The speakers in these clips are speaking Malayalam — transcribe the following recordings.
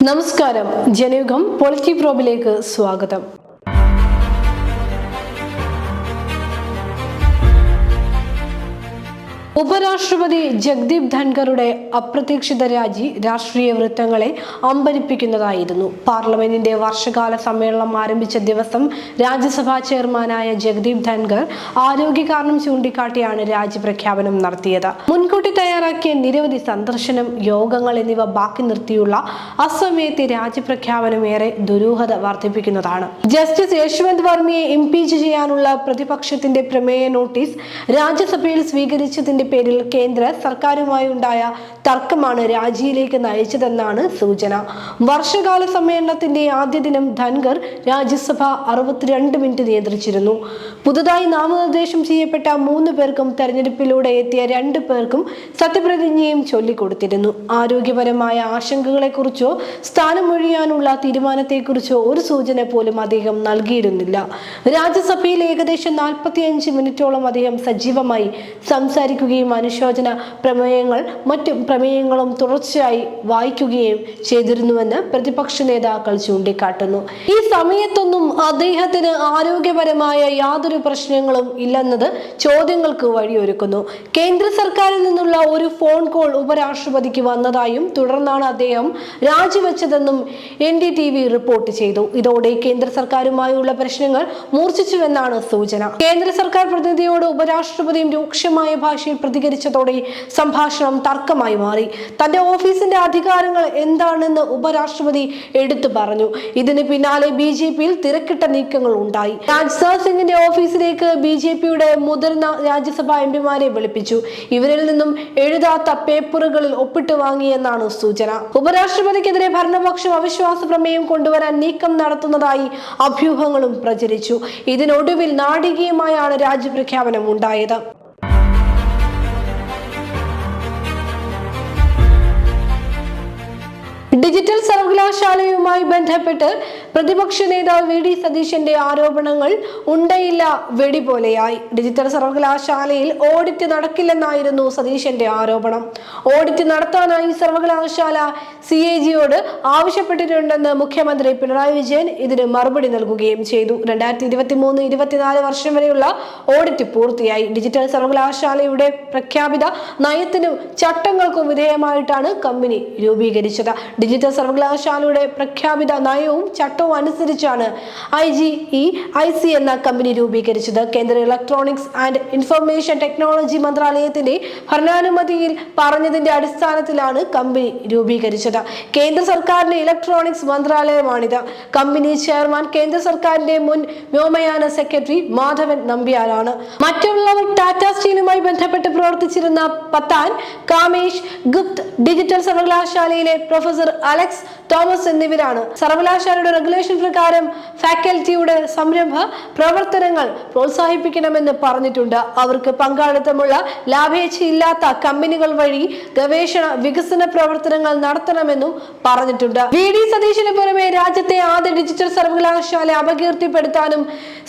നമസ്കാരം. ജനയുഗം പൊളിറ്റി പ്രോബിലേക്ക് സ്വാഗതം. ഉപരാഷ്ട്രപതി ജഗ്ദീപ് ധൻഖറുടെ അപ്രതീക്ഷിത രാജി രാഷ്ട്രീയ വൃത്തങ്ങളെ അമ്പരിപ്പിക്കുന്നതായിരുന്നു. പാർലമെന്റിന്റെ വർഷകാല സമ്മേളനം ആരംഭിച്ച ദിവസം രാജ്യസഭാ ചെയർമാനായ ജഗ്ദീപ് ധൻഖർ ആരോഗ്യ കാരണം ചൂണ്ടിക്കാട്ടിയാണ് രാജി പ്രഖ്യാപനം നടത്തിയത്. മുൻകൂട്ടി തയ്യാറാക്കിയ നിരവധി സന്ദർശനം യോഗങ്ങൾ എന്നിവ ബാക്കി നിർത്തിയുള്ള അസമയത്തെ രാജി പ്രഖ്യാപനം ഏറെ ദുരൂഹത വർദ്ധിപ്പിക്കുന്നതാണ്. ജസ്റ്റിസ് യശ്വന്ത് വർമ്മയെ ഇംപീച്ച് ചെയ്യാനുള്ള പ്രതിപക്ഷത്തിന്റെ പ്രമേയ നോട്ടീസ് രാജ്യസഭയിൽ സ്വീകരിച്ചതിന്റെ പേരിൽ കേന്ദ്ര സർക്കാരുമായി ഉണ്ടായ തർക്കമാണ് രാജിയിലേക്ക് നയിച്ചതെന്നാണ് സൂചന. വർഷകാല സമ്മേളനത്തിന്റെ ആദ്യ ദിനം ധൻഗർ രാജ്യസഭ അറുപത്തിരണ്ട് മിനിറ്റ് നിയന്ത്രിച്ചിരുന്നു. പുതുതായി നാമനിർദ്ദേശം ചെയ്യപ്പെട്ട മൂന്ന് പേർക്കും തെരഞ്ഞെടുപ്പിലൂടെ എത്തിയ രണ്ട് പേർക്കും സത്യപ്രതിജ്ഞയും ചൊല്ലിക്കൊടുത്തിരുന്നു. ആരോഗ്യപരമായ ആശങ്കകളെക്കുറിച്ചോ സ്ഥാനമൊഴിയാനുള്ള തീരുമാനത്തെക്കുറിച്ചോ ഒരു സൂചന പോലും അദ്ദേഹം നൽകിയിരുന്നില്ല. രാജ്യസഭയിൽ ഏകദേശം നാൽപ്പത്തിയഞ്ച് മിനിറ്റോളം അദ്ദേഹം സജീവമായി സംസാരിക്കുകയും അനുശോചന പ്രമേയങ്ങൾ മറ്റു പ്രമേയങ്ങളും തുടർച്ചയായി വായിക്കുകയും ചെയ്തിരുന്നുവെന്ന് പ്രതിപക്ഷ നേതാക്കൾ ചൂണ്ടിക്കാട്ടുന്നു. ഈ സമയത്തൊന്നും അദ്ദേഹത്തിന് ആരോഗ്യപരമായ യാതൊരു പ്രശ്നങ്ങളും ഇല്ലെന്നത് ചോദ്യങ്ങൾക്ക് വഴിയൊരുക്കുന്നു. കേന്ദ്ര സർക്കാരിൽ നിന്നുള്ള ഒരു ഫോൺ കോൾ ഉപരാഷ്ട്രപതിക്ക് വന്നതായും തുടർന്നാണ് അദ്ദേഹം രാജിവെച്ചതെന്നും N D T V report ചെയ്തു. ഇതോടെ കേന്ദ്ര സർക്കാരുമായുള്ള പ്രശ്നങ്ങൾ മൂർച്ഛിച്ചുവെന്നാണ് സൂചന. കേന്ദ്ര സർക്കാർ പ്രതിനിധിയോട് ഉപരാഷ്ട്രപതിയും രൂക്ഷമായ ഭാഷയിൽ പ്രതികരിച്ചതോടെ സംഭാഷണം തർക്കമായി മാറി. തന്റെ ഓഫീസിന്റെ അധികാരങ്ങൾ എന്താണെന്ന് ഉപരാഷ്ട്രപതി എടുത്തു പറഞ്ഞു. ഇതിന് പിന്നാലെ ബി ജെ പിയിൽ തിരക്കിട്ട നീക്കങ്ങൾ ഉണ്ടായി. രാജ്നാഥ് സിംഗിന്റെ ഓഫീസിലേക്ക് ബി ജെ പിയുടെ മുതിർന്ന രാജ്യസഭാ എംപിമാരെ വിളിപ്പിച്ചു. ഇവരിൽ നിന്നും എഴുതാത്ത പേപ്പറുകളിൽ ഒപ്പിട്ട് വാങ്ങിയെന്നാണ് സൂചന. ഉപരാഷ്ട്രപതിക്കെതിരെ ഭരണപക്ഷം അവിശ്വാസ പ്രമേയം കൊണ്ടുവരാൻ നീക്കം നടത്തുന്നതായി അഭ്യൂഹങ്ങളും പ്രചരിച്ചു. ഇതിനൊടുവിൽ നാടികീയമായാണ് രാജ്യപ്രഖ്യാപനം ഉണ്ടായത്. ഡിജിറ്റൽ സർവകലാശാലയുമായി ബന്ധപ്പെട്ട് പ്രതിപക്ഷ നേതാവ് വി ഡി സതീശന്റെ ആരോപണങ്ങൾ ഉണ്ടയില്ല വെടി പോലെയായി. ഡിജിറ്റൽ സർവകലാശാലയിൽ ഓഡിറ്റ് നടക്കില്ലെന്നായിരുന്നു സതീശന്റെ ആരോപണം. ഓഡിറ്റ് നടത്താനായി സർവകലാശാല സി എ ജിയോട് ആവശ്യപ്പെട്ടിട്ടുണ്ടെന്ന് മുഖ്യമന്ത്രി പിണറായി വിജയൻ ഇതിന് മറുപടി നൽകുകയും ചെയ്തു. രണ്ടായിരത്തി ഇരുപത്തി മൂന്ന് ഇരുപത്തിനാല് വർഷം വരെയുള്ള ഓഡിറ്റ് പൂർത്തിയായി. ഡിജിറ്റൽ സർവകലാശാലയുടെ പ്രഖ്യാപിത നയത്തിനും ചട്ടങ്ങൾക്കും വിധേയമായിട്ടാണ് കമ്പനി രൂപീകരിച്ചത്. ഡിജിറ്റൽ സർവകലാശാലയുടെ പ്രഖ്യാപിത നയവും ചട്ടവും അനുസരിച്ചാണ് I G E I C എന്ന കമ്പനി രൂപീകരിച്ചത്. കേന്ദ്ര ഇലക്ട്രോണിക്സ് ആൻഡ് ഇൻഫർമേഷൻ ടെക്നോളജി മന്ത്രാലയത്തിന്റെ ഭരണാനുമതിയിൽ പറഞ്ഞതിന്റെ അടിസ്ഥാനത്തിലാണ് കമ്പനി രൂപീകരിച്ചത്. കേന്ദ്ര സർക്കാരിന്റെ ഇലക്ട്രോണിക്സ് മന്ത്രാലയമാണിത്. കമ്പനി ചെയർമാൻ കേന്ദ്ര സർക്കാരിന്റെ മുൻ വ്യോമയാന സെക്രട്ടറി മാധവൻ നമ്പ്യാരാണ്. മറ്റുള്ളവർ ടാറ്റ സ്റ്റീലുമായി ബന്ധപ്പെട്ട് പ്രവർത്തിച്ചിരുന്ന പത്താൻ കാമേഷ് ഗുപ്ത് ഡിജിറ്റൽ സർവകലാശാലയിലെ പ്രൊഫസർ അലക്സ് തോമസ് എന്നിവരാണ്. സർവകലാശാലയുടെ റെഗുലേഷൻ പ്രകാരം ഫാക്കൽറ്റിയുടെ സംരംഭ പ്രവർത്തനങ്ങൾ പ്രോത്സാഹിപ്പിക്കണമെന്ന് പറഞ്ഞിട്ടുണ്ട്. അവർക്ക് പങ്കാളിത്തമുള്ള ലാഭേച്ഛയില്ലാത്ത കമ്പനികൾ വഴി ഗവേഷണ വികസന പ്രവർത്തനങ്ങൾ നടത്തണമെന്നും പറഞ്ഞിട്ടുണ്ട്. വി ഡി സതീശന് പുറമെ രാജ്യത്തെ ആദ്യ ഡിജിറ്റൽ സർവകലാശാല അപകീർത്തിപ്പെടുത്താനും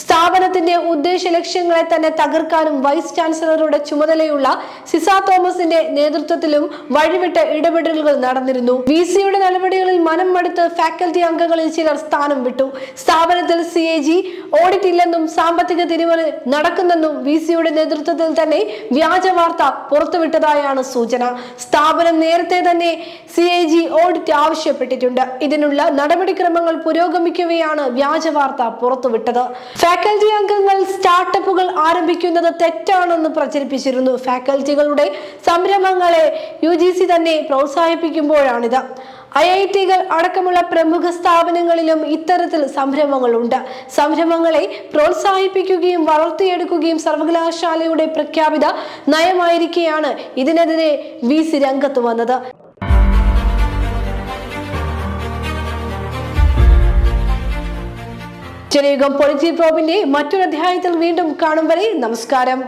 സ്ഥാപനത്തിന്റെ ഉദ്ദേശ ലക്ഷ്യങ്ങളെ തന്നെ തകർക്കാനും വൈസ് ചാൻസലറുടെ ചുമതലയുള്ള സിസ തോമസിന്റെ നേതൃത്വത്തിലും വഴിവിട്ട ഇടപെടലുകൾ നടന്നിരുന്നു. വി സിയുടെ നടപടികളിൽ മനം മടുത്ത് ഫാക്കൽറ്റി അംഗങ്ങളിൽ ചിലർ സ്ഥാനം വിട്ടു. സ്ഥാപനത്തിൽ സി എ ജി ഓഡിറ്റ് ഇല്ലെന്നും സാമ്പത്തിക തിരിമറി നടക്കുന്നെന്നും വി സിയുടെ നേതൃത്വത്തിൽ തന്നെ വ്യാജ വാർത്ത പുറത്തുവിട്ടതായാണ് സൂചന. സ്ഥാപനം നേരത്തെ തന്നെ സി എ ജി ഓഡിറ്റ് ആവശ്യപ്പെട്ടിട്ടുണ്ട്. ഇതിനുള്ള നടപടിക്രമങ്ങൾ പുരോഗമിക്കുകയാണ് വ്യാജ വാർത്ത പുറത്തുവിട്ടത്. ഫാക്കൽറ്റി അംഗങ്ങൾ സ്റ്റാർട്ടപ്പുകൾ ആരംഭിക്കുന്നത് തെറ്റാണെന്ന് പ്രചരിപ്പിച്ചിരുന്നു. ഫാക്കൽറ്റികളുടെ സംരംഭങ്ങളെ യു ജി സി തന്നെ പ്രോത്സാഹിപ്പിക്കുമ്പോഴാണിത്. ഐ ഐ ടികൾ അടക്കമുള്ള പ്രമുഖ സ്ഥാപനങ്ങളിലും ഇത്തരത്തിൽ സംരംഭങ്ങളുണ്ട്. സംരംഭങ്ങളെ പ്രോത്സാഹിപ്പിക്കുകയും വളർത്തിയെടുക്കുകയും സർവകലാശാലയുടെ പ്രഖ്യാപിത നയമായിരിക്കെയാണ് ഇതിനെതിരെ വി സി രംഗത്ത് വന്നത്. ചെറിയുഗം പൊളിറ്റി പ്രോബിന്റെ മറ്റൊരു അധ്യായത്തിൽ വീണ്ടും കാണും വരെ നമസ്കാരം.